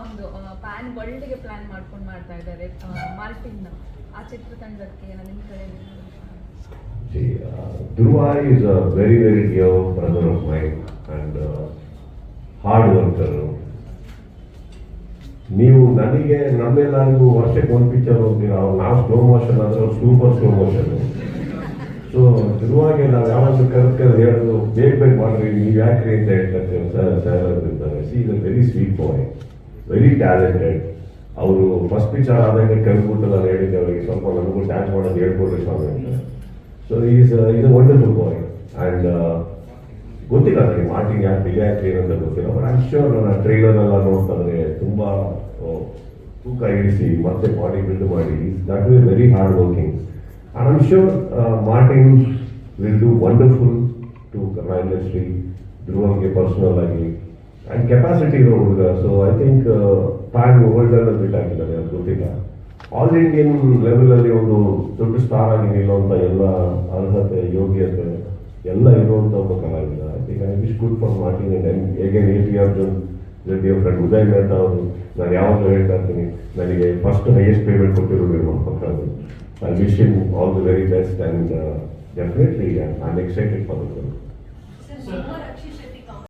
ಒಂದು PAN ವರ್ಲ್ಡ್ಗೆ plan ಮಾಡ್ಕೊಂಡು ಮಾಡ್ತಾ ಇದ್ದಾರೆ ಮಾರ್ಟಿನ್ ಆ ಚಿತ್ರತಂಡಕ್ಕೆ ನಾನು ನಿಮ್ಮ ಕಡೆ Dhruva is a very very very, brother of brother and hard worker. ನೀವು ನನಗೆ ನಮ್ಮೆಲ್ಲರಿಗೂ ವರ್ಷಕ್ಕೆ ಒಂದು ಪಿಕ್ಚರ್ ಹೋಗ್ತೀರಾ ಅವ್ರು ನಾವು ಸ್ಲೋ ಮೋಷನ್ ಅಂದ್ರೆ ಸೂಪರ್ ಸ್ಲೋ ಮೋಷನ್ ಸೊ ಧ್ರುವಾಗೆ ನಾವು ಯಾವಾಗಲೂ ಕರೆದು ಕರೆದು ಹೇಳೋದು ಬೇಗ ಬೇಗ ಮಾಡ್ರಿ ನೀವು ಯಾಕ್ರಿ ಅಂತ ಹೇಳ್ತಾರೆ ಸರ್ ಸರ್ ಅಂತಿರ್ತಾರೆ he is a very sweet boy very talented ಅವರು ಫಸ್ಟ್ ಪಿಕ್ಚರ್ ಆದಾಗ ಕರೆದ್ಬಿಟ್ಟು ನಾನು ಹೇಳಿದ್ದೆ ಅವರಿಗೆ ಸ್ವಲ್ಪ ನನಗೂ ಡ್ಯಾನ್ಸ್ ಮಾಡೋದು ಹೇಳ್ಕೊಡ್ರಿ ಸ್ವಾಮಿ ಅಂತ. ಸೊ ಈಸ್ ಇದು ವಂಡರ್ಫುಲ್ ಬಾಯ್ ಆ್ಯಂಡ್ ಗೊತ್ತಿಲ್ಲ ನನಗೆ ಮಾರ್ಟಿನ್ ಯಾಕೆ ಬಿಗಿ ಆಗ್ತೀನಿ ಅಂತ ಗೊತ್ತಿಲ್ಲ ಬಟ್ ಐಮ್ ಶ್ಯೂರ್ ನನ್ನ ಟ್ರೈಲರ್ ಎಲ್ಲ ನೋಡ್ತಾದ್ರೆ ತುಂಬ ತೂಕ ಇಳಿಸಿ ಮತ್ತೆ ಬಾಡಿ ಬಿಲ್ಡ್ ಮಾಡಿ. That is very hard working and I'm sure Martin will do wonderful to Kannada industry ಧ್ರುವಂಗೆ personal ಆಗಿ. ಆ್ಯಂಡ್ ಕೆಪಾಸಿಟಿ ಇರೋ ಹುಡುಗ ಸೊ ಐ ಥಿಂಕ್ ಪ್ಯಾನ್ ವರ್ಲ್ಡಲ್ಲಿ ಬಿಟ್ ಆಗಿದ್ದಾರೆ ಅದು ಗೊತ್ತಿಲ್ಲ ಆಲ್ ಇಂಡಿಯನ್ ಲೆವೆಲಲ್ಲಿ ಒಂದು ದೊಡ್ಡ ಸ್ಟಾರ್ ಆಗಿ ನಿಲ್ಲುವಂಥ ಎಲ್ಲ ಅರ್ಹತೆ, ಯೋಗ್ಯತೆ ಎಲ್ಲ ಇರುವಂಥ ಒಬ್ಬ ಕಲಾವಿದ. I think I wish good for Martin and again A P Arjun dear friend Uday Mehta ಅವರು. ನಾನು ಯಾವಾಗಲೂ ಹೇಳ್ತಾ ಇರ್ತೀನಿ, ನನಗೆ ಫಸ್ಟ್ ಹೈಯೆಸ್ಟ್ ಪೇಮೆಂಟ್ ಕೊಟ್ಟಿರೋ ಪಕ್ಕದಲ್ಲಿ I wish in all the very best and definitely I am excited for the